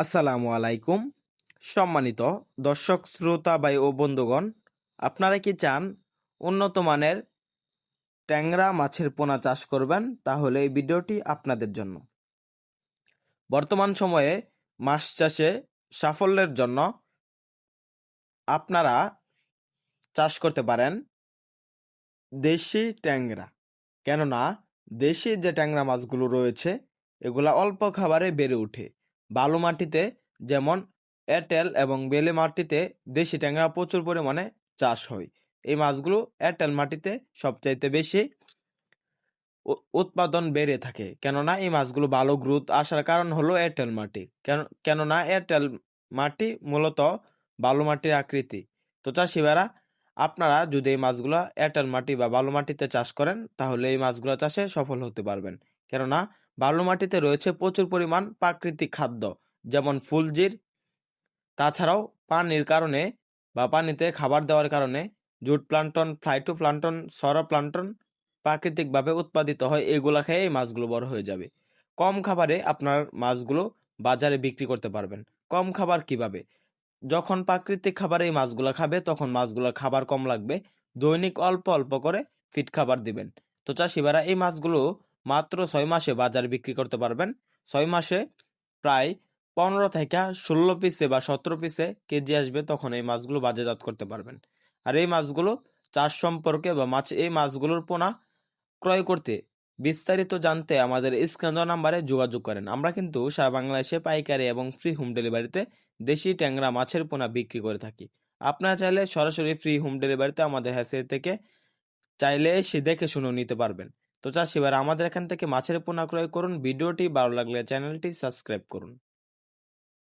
আসসালামু আলাইকুম। সম্মানিত দর্শক, শ্রোতা বাই ও বন্ধুগণ, আপনারা কি চান উন্নত মানের ট্যাংরা মাছের পোনা চাষ করবেন? তাহলে এই ভিডিওটি আপনাদের জন্য। বর্তমান সময়ে মাছ চাষে সাফল্যের জন্য আপনারা চাষ করতে পারেন দেশি ট্যাংরা। কেননা, দেশি যে ট্যাংরা মাছগুলো রয়েছে, এগুলা অল্প খাবারে বেড়ে ওঠে। বালু মাটিতে যেমন এঁটেল এবং বেলে মাটিতে দেশি ট্যাংরা প্রচুর পরিমাণে চাষ হয়। এই মাছগুলো এঁটেল মাটিতে সবচাইতে বেশি উৎপাদন বেড়ে থাকে। কেননা এই মাছগুলো ভালো গ্রোথ আসার কারণ হলো এঁটেল মাটি। কেন, কেননা এঁটেল মাটি মূলত বালু মাটির আকৃতি। তো চাষিবারা আপনারা যদি এই মাছগুলো এঁটেল মাটি বা বালু মাটিতে চাষ করেন, তাহলে এই মাছগুলো চাষে সফল হতে পারবেন। কেননা বালু মাটিতে রয়েছে প্রচুর পরিমাণ প্রাকৃতিক খাদ্য, যেমন ফুলজির। তাছাড়াও পানির কারণে বা পানিতে খাবার দেওয়ার কারণে জুট প্লান্টন ফ্লাইটো প্লান্টন সরা প্লান্টন প্রাকৃতিকভাবে উৎপাদিত হয়। এগুলা খেয়ে এই মাছগুলো বড় হয়ে যাবে। কম খাবারে আপনার মাছগুলো বাজারে বিক্রি করতে পারবেন। কম খাবার কীভাবে? যখন প্রাকৃতিক খাবার এই মাছগুলো খাবে, তখন মাছগুলোর খাবার কম লাগবে। দৈনিক অল্প অল্প করে ফিট খাবার দিবেন। তো চাষিবারা এই মাছগুলো মাত্র ছয় মাসে বাজারে বিক্রি করতে পারবেন। ছয় মাসে প্রায় পনেরো থেকে ষোলো পিসে বা সতেরো পিসে কেজি আসবে, তখন এই মাছগুলো বাজারজাত করতে পারবেন। আর এই মাছগুলো চাষ সম্পর্কে বা মাছ, এই মাছগুলোর পোনা ক্রয় করতে বিস্তারিত জানতে আমাদের স্ক্যান নাম্বারে যোগাযোগ করেন। আমরা কিন্তু সারা বাংলাদেশে পাইকারি এবং ফ্রি হোম ডেলিভারিতে দেশি ট্যাংরা মাছের পোনা বিক্রি করে থাকি। আপনারা চাইলে সরাসরি ফ্রি হোম ডেলিভারিতে আমাদের হ্যাসের থেকে, চাইলে এসে দেখে শুনেও নিতে পারবেন। তো চাষিবার আমাদের এখান থেকে মাছের পোনা ক্রয় করুন, ভিডিওটি ভালো লাগলে চ্যানেলটি সাবস্ক্রাইব করুন।